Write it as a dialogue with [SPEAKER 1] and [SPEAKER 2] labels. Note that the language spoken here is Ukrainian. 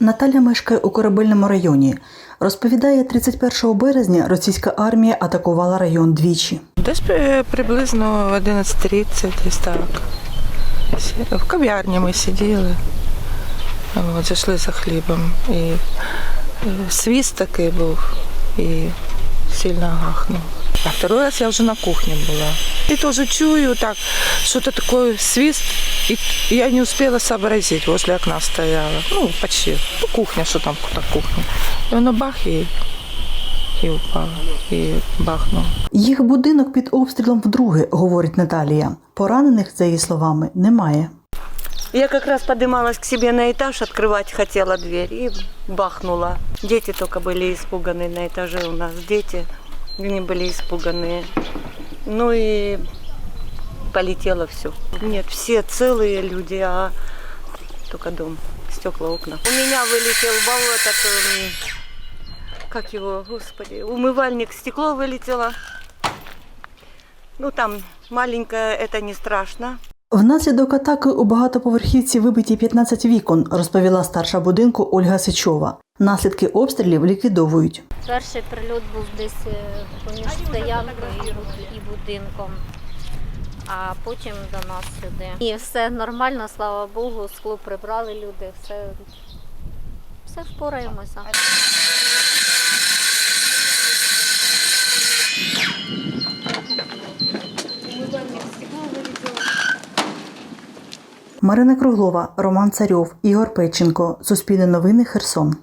[SPEAKER 1] Наталя мешкає у корабельному районі. Розповідає, 31 березня російська армія атакувала район двічі.
[SPEAKER 2] Десь приблизно в 11.30 десь так. В кав'ярні ми сиділи, от, зайшли за хлібом. І е, свіст такий був і сильно гахнув. А второй раз я вже на кухні була. І теж чую так, что-то такое свист, и я не успела сообразить, возле окна стояла. Ну, почти. Ну, кухня, що там та кухня. І воно бах і, і упало, і бахнуло.
[SPEAKER 1] Їх будинок під обстрілом вдруге, говорить Наталія. Поранених, за її словами, немає.
[SPEAKER 3] Я как раз поднималась к себе на этаж, открывать хотела дверь и бахнула. Дети только были испуганы на этаже у нас. Дети, они были испуганные. Ну и полетело все. Нет, все целые люди, а только дом, стекла, окна. У меня вылетел бал этот, эм, как его, господи, умывальник, стекло вылетело. Ну там маленькое, это не страшно.
[SPEAKER 1] Внаслідок атаки у багатоповерхівці вибиті 15 вікон, розповіла старша будинку Ольга Сичова. Наслідки обстрілів ліквідовують.
[SPEAKER 4] Перший прильот був десь е, поміж стоянкою і буд- і будинком, а потім до нас сюди. І все нормально, слава Богу, скло прибрали люди, все, все впораємося.
[SPEAKER 1] Марина Круглова, Роман Царьов, Ігор Печенко. Суспільне новини Херсон.